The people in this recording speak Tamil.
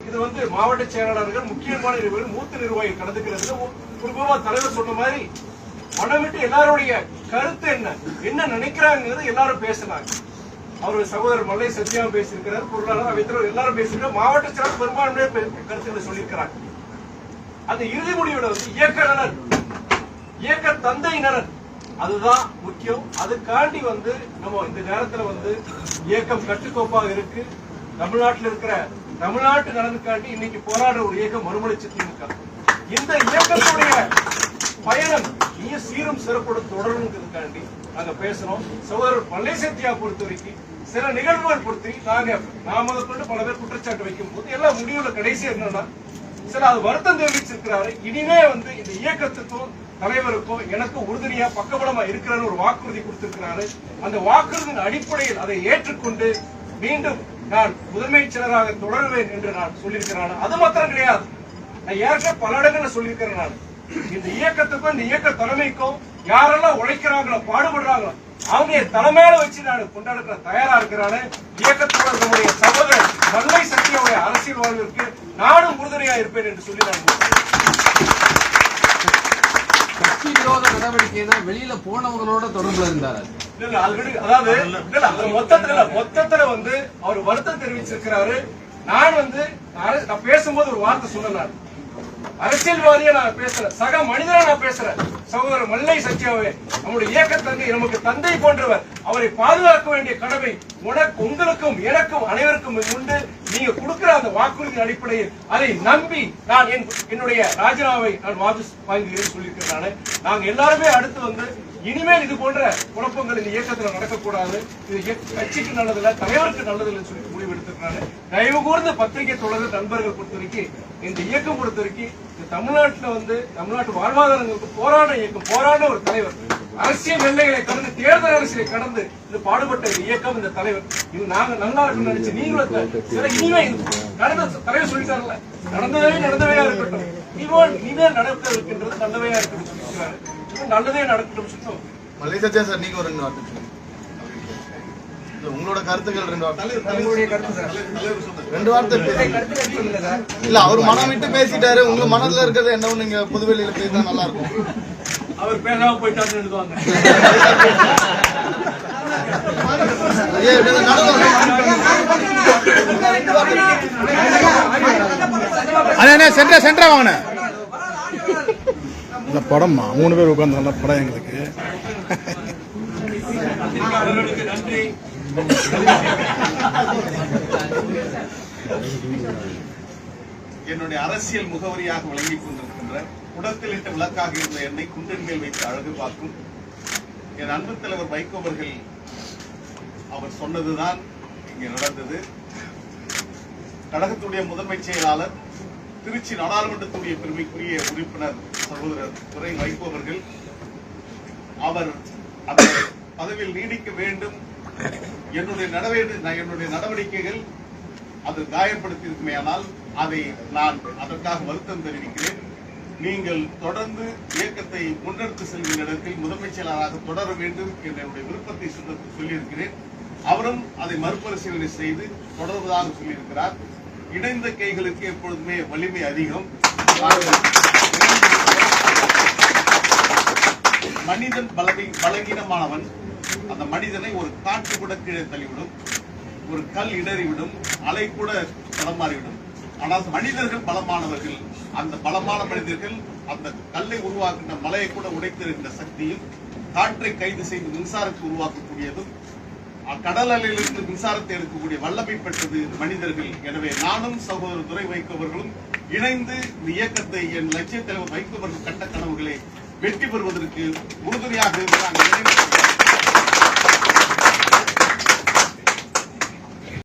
இது வந்து மாவட்ட செயலாளர்கள் முக்கியமான நிர்வாகிகள் மூத்த நிர்வாகிகள் கலந்துக்கிறது குடும்பமா தலைவர் சொன்ன மாதிரி மனம் எல்லாருடைய கருத்து என்ன? என்ன நினைக்கிறாங்கிறது எல்லாரும் பேசினாங்க. அவருடைய சகோதரர் மல்லை சத்யா பேசியிருக்கிறார் பொருளாளர் அமைச்சர் எல்லாரும் பேசியிருக்காரு மாவட்ட செயலாளர் பெரும்பான்மையான கருத்துக்களை சொல்லியிருக்கிறாங்க. அந்த இறுதி முடிவுல வந்து இயக்க நலன் இயக்க தந்தை நலன் அதுதான் முக்கியம். அதுக்காண்டி வந்து நம்ம இந்த நேரத்துல வந்து இயக்கம் கட்டுக்கோப்பாக இருக்கு. தமிழ்நாட்டில் இருக்கிற தமிழ்நாட்டு நலனுக்காண்டி இன்னைக்கு போராடுற ஒரு இயக்கம் மறுமலர்ச்சி திமுக. இந்த இயக்கத்துடைய பயணம் நீ சீரும் சிறப்புடன் தொடருங்கிறதுக்காண்டி நாங்க பேசுறோம். சகோதரர் பல்லை பொறுத்த வரைக்கும் சில நிகழ்வுகள் பொறுத்து நாங்க நாம முதற்கொண்டு பல பேர் குற்றச்சாட்டு வைக்கும் போது எல்லாம் முடிவுல கடைசி என்னன்னா சில அது வருத்தம் தெரிவிச்சிருக்கிறாரு. இனிமே வந்து இந்த இயக்கத்துக்கும் தலைவருக்கும் எனக்கும் உறுதுணையா பக்கபலமா இருக்கிறாரு ஒரு வாக்குறுதி கொடுத்திருக்கிறாரு. அந்த வாக்குறுதியின் அடிப்படையில் அதை ஏற்றுக்கொண்டு மீண்டும் நான் முதன்மை செயலராக தொடருவேன் என்று நான் சொல்லியிருக்கிறேன். அது மாத்திரம் கிடையாது. நான் ஏற்கனவே பல இடங்கள்ல சொல்லியிருக்கிறேன் நான். இந்த இயக்கத்துக்கும் இந்த இயக்க தலைமைக்கும் யாரெல்லாம் உழைக்கிறாங்களோ பாடுபடுறாங்களோ அவங்க என் தலைமையில வச்சு நான் கொண்டாடுற தயாரா இருக்கிறானு இயக்கத்தோட நம்முடைய சகோதரர் மல்லை சக்தியுடைய அரசியல் வாழ்விற்கு நானும் உறுதுணையா இருப்பேன் என்று சொல்லி நான் முடிக்கிறேன். கட்சி நடவடிக்கைனா வெளியில போனவங்களோட தொடர்புல இருந்தாரு. அதாவது மொத்தத்துல மொத்தத்துல வந்து அவர் வருத்தம் தெரிவிச்சிருக்கிறாரு. நான் வந்து நான் பேசும்போது ஒரு வார்த்தை சொன்னேன் நான். அரசியல்வாதியா நான் பேசுறேன். சக மனிதனா நான் பேசுறேன். சகோதரர் மல்லை சத்யாவே நம்முடைய இயக்க தந்தை நமக்கு தந்தை போன்றவர் அவரை பாதுகாக்க வேண்டிய கடமை உனக்கு உங்களுக்கும் எனக்கும் அனைவருக்கும் உண்டு. நீங்க கொடுக்கிற அந்த வாக்குறுதி அடிப்படையில் அதை நம்பி நான் என் என்னுடைய ராஜினாவை நான் வாபஸ் வாங்குகிறேன் சொல்லியிருக்கிறேன் நான். நாங்க எல்லாருமே அடுத்து வந்து இனிமேல் இது போன்ற குழப்பங்கள் இந்த இயக்கத்தில் நடக்கக்கூடாது. இது கட்சிக்கு நல்லதில்லை தலைவருக்கு நல்லதில்லைன்னு சொல்லி முடிவு எடுத்திருக்காங்க தயவு கூர்ந்த பத்திரிகை தொடர்ந்து நண்பர்கள் பொறுத்த வரைக்கும் இந்த இயக்கம் பொறுத்த வரைக்கும் இந்த தமிழ்நாட்டுல வந்து தமிழ்நாட்டு வாழ்வாதாரங்களுக்கு போராட இயக்கம் போராட ஒரு தலைவர். அரசியல் எல்லைகளை கடந்து தேர்தல் அரசியலை கடந்து இந்த பாடுபட்ட இயக்கம் இந்த தலைவர். இது நாங்க நல்லா இருக்கும் நினைச்சு நீங்களும் த- நடந்த தலைவர் சொல்லிட்டாருல நடந்ததே நடந்தவையா இருக்கட்டும். இவன் இனிமேல் நடக்க இருக்கின்றது நல்லவையா இருக்கட்டும் சொல்லியிருக்கிறாரு நல்லதே நடக்கட்டும் சொல்லிட்டு மல்லை சார் நீங்க ஒரு ரெண்டு வார்த்தை சொல்லுங்க. இல்ல, உங்களோட கருத்துக்கள் ரெண்டு வார்த்தை. ரெண்டு வார்த்தை பேசுங்க. இல்ல அவர் மனம் விட்டு பேசிட்டாரு. உங்க மனதுல இருக்கிறது என்ன நீங்க புதுவெளியில பேசினா நல்லா இருக்கும் அவர் பேசாம போயிட்டாருன்னு எழுதுவாங்க. அண்ணா அண்ணா சென்ட்ரா சென்ட்ரா வாங்கண்ணே இந்த படம்மா மூணு பேர் உட்காந்து நல்ல படம் எங்களுக்கு. நன்றி. என்னுடைய அரசியல் முகவரியாக விளங்கிக் கொண்டிருக்கின்ற குடத்திலிட்ட விளக்காக இருந்த என்னை குண்டின் மேல் வைத்து அழகு பார்க்கும் என் அன்பு தலைவர் வைகோவர்கள் அவர் சொன்னதுதான் இங்கே நடந்தது. கழகத்துடைய முதன்மை செயலாளர் திருச்சி நாடாளுமன்றத்துடைய பெருமைக்குரிய உறுப்பினர் சகோதரர் துறை வைகோ அவர்கள் அவர் அந்த பதவியில் நீடிக்க வேண்டும் என்னுடைய நடவடிக்கை என்னுடைய நடவடிக்கைகள் அது காயப்படுத்தியிருக்குமேயானால் அதை நான் அதற்காக வருத்தம் தெரிவிக்கிறேன். நீங்கள் தொடர்ந்து இயக்கத்தை முன்னெடுத்து செல்கிற இடத்தில் முதன்மைச் செயலாளராக தொடர வேண்டும் என்ற என்னுடைய விருப்பத்தை சொல்ல- சொல்லியிருக்கிறேன். அவரும் அதை மறுபரிசீலனை செய்து தொடர்வதாக சொல்லியிருக்கிறார். இணைந்த கைகளுக்கு எப்பொழுதுமே வலிமை அதிகம். மனிதன் பலவி பலகீனமானவன் அந்த மனிதனை ஒரு காற்று கூட கீழே தள்ளிவிடும் ஒரு கல் இடறிவிடும் அலை கூட தடமாறிவிடும் ஆனால் மனிதர்கள் பலமானவர்கள். அந்த பலமான மனிதர்கள் அந்த கல்லை உருவாக்குகின்ற மலையை கூட உடைத்திருக்கின்ற சக்தியும் காற்றை கைது செய்து மின்சாரத்தை உருவாக்கக்கூடியதும் அ- கடல் அலையிலிருந்து மின்சாரத்தை எடுக்கக்கூடிய வல்லமை பெற்றது மனிதர்கள். எனவே நானும் சகோதரர் துறை வைப்பவர்களும் இணைந்து இந்த இயக்கத்தை என் லட்சிய தலைவர் வைக்கவர்கள் கட்ட கனவுகளை வெற்றி பெறுவதற்கு உறுதுணையாக இருந்து நாங்கள்